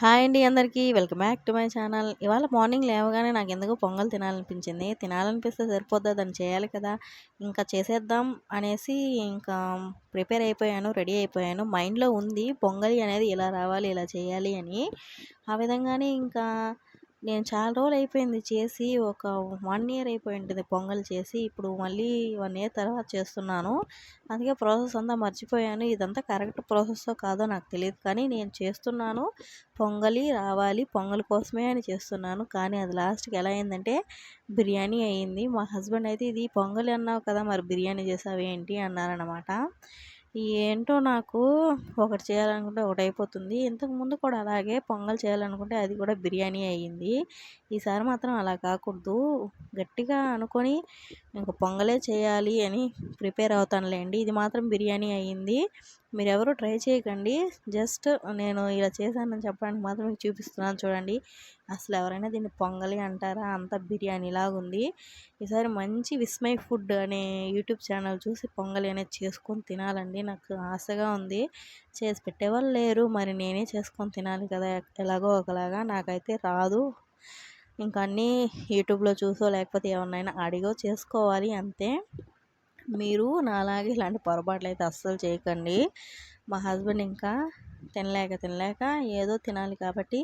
Hi అండి అందరికీ. Welcome back to my channel. ఇవాళ మార్నింగ్ లేవగానే నాకు ఎందుకు పొంగల్ తినాలనిపించింది. తినాలనిపిస్తే సరిపోద్దా దాన్ని చేయాలి కదా. ఇంకా చేసేద్దాం అనేసి ఇంకా ప్రిపేర్ అయిపోయాను రెడీ అయిపోయాను. మైండ్లో ఉంది పొంగలి అనేది ఇలా రావాలి ఇలా చేయాలి అని. ఆ విధంగానే ఇంకా నేను చాలా రోజులు అయిపోయింది చేసి ఒక వన్ ఇయర్ అయిపోయింటుంది పొంగల్ చేసి. ఇప్పుడు మళ్ళీ వన్ ఇయర్ తర్వాత చేస్తున్నాను. అందుకే ప్రాసెస్ అంతా మర్చిపోయాను. ఇదంతా కరెక్ట్ ప్రాసెస్సో కాదో నాకు తెలియదు కానీ నేను చేస్తున్నాను. పొంగలి రావాలి. పొంగల్ కోసమే అని చేస్తున్నాను. కానీ అది లాస్ట్కి ఎలా అయిందంటే బిర్యానీ అయ్యింది మా హస్బెండ్ అయితే ఇది పొంగలి అన్నావు కదా మరి బిర్యానీ చేసావేంటి అన్నారనమాట ఏంటో నాకు ఒకటి చేయాలనుకుంటే ఒకటి అయిపోతుంది ఇంతకుముందు కూడా అలాగే పొంగల్ చేయాలనుకుంటే అది కూడా బిర్యానీ అయ్యింది. ఈసారి మాత్రం అలా కాకూడదు. గట్టిగా అనుకొని ఇంక పొంగలే చేయాలి అని ప్రిపేర్ అవుతానులేండి. ఇది మాత్రం బిర్యానీ అయ్యింది. మీరు ఎవరు ట్రై చేయకండి. జస్ట్ నేను ఇలా చేశానని చెప్పడానికి మాత్రం మీకు చూపిస్తున్నాను చూడండి. అసలు ఎవరైనా దీన్ని పొంగలి అంటారా? అంత బిర్యానీలాగుంది ఈసారి మంచి విస్మయ్ ఫుడ్ అనే యూట్యూబ్ ఛానల్ చూసి పొంగలి అనేది చేసుకొని తినాలండి. నాకు ఆశగా ఉంది. చేసి పెట్టేవాళ్ళు లేరు. మరి నేనే చేసుకొని తినాలి కదా ఎలాగో ఒకలాగా. నాకైతే రాదు. ఇంకా అన్నీ యూట్యూబ్లో చూసో లేకపోతే ఏమన్నా అడిగో చేసుకోవాలి అంతే. మీరు నాలాగే ఇలాంటి పొరపాట్లు అయితే అస్సలు చేయకండి. మా హస్బెండ్ ఇంకా తినలేక తినలేక ఏదో తినాలి కాబట్టి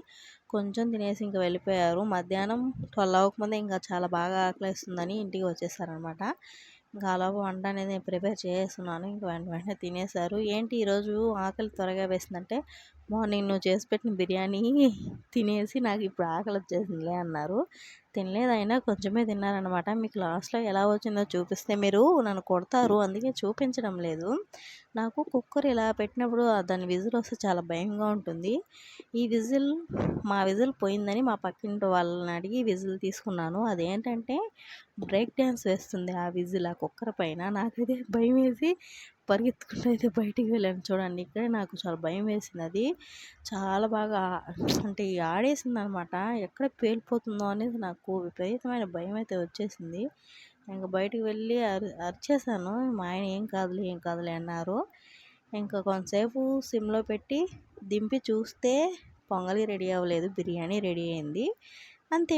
కొంచెం తినేసి ఇంకా వెళ్ళిపోయారు. మధ్యాహ్నం ట్వెల్వ్ అవ్వకముందే ఇంకా చాలా బాగా ఆకలిస్తుందని ఇంటికి వచ్చేసారనమాట. ఇంకా అలాగ వంట అనేది నేను ప్రిపేర్ చేస్తున్నాను. ఇంకా వెంట వెంటనే తినేశారు. ఏంటి ఈరోజు ఆకలి త్వరగా వేసిందంటే మార్నింగ్ నువ్వు చేసి పెట్టిన బిర్యానీ తినేసి నాకు ఇప్పుడు ఆకలి వచ్చేసిందిలే అన్నారు. తినలేదు అయినా కొంచెమే తిన్నారనమాట మీకు లాస్ట్లో ఎలా వచ్చిందో చూపిస్తే మీరు నన్ను కొడతారు. అందుకే చూపించడం లేదు. నాకు కుక్కర్ ఇలా పెట్టినప్పుడు దాని విజిల్ వస్తే చాలా భయంగా ఉంటుంది. ఈ విజిల్ మా విజిల్ పోయిందని మా పక్కింటి వాళ్ళని అడిగి విజిల్ తీసుకున్నాను. అదేంటంటే బ్రేక్ డ్యాన్స్ వేస్తుంది ఆ విజిల్ ఆ కుక్కర్ పైన. నాకైతే భయం వేసి పరిగెత్తుకుంటూ అయితే బయటికి వెళ్ళాను. చూడండి ఇక్కడే నాకు చాలా భయం వేసింది. అది చాలా బాగా అంటే ఆడేసింది అనమాట ఎక్కడ పేలిపోతుందో అనేది నాకు విపరీతమైన భయం అయితే వచ్చేసింది. ఇంకా బయటికి వెళ్ళి అరి అరిచేసాను మా ఆయన ఏం కాదులే ఏం కాదులే అన్నారు. ఇంకా కొంతసేపు సిమ్లో పెట్టి దింపి చూస్తే పొంగలి రెడీ అవ్వలేదు బిర్యానీ రెడీ అయింది. అంతే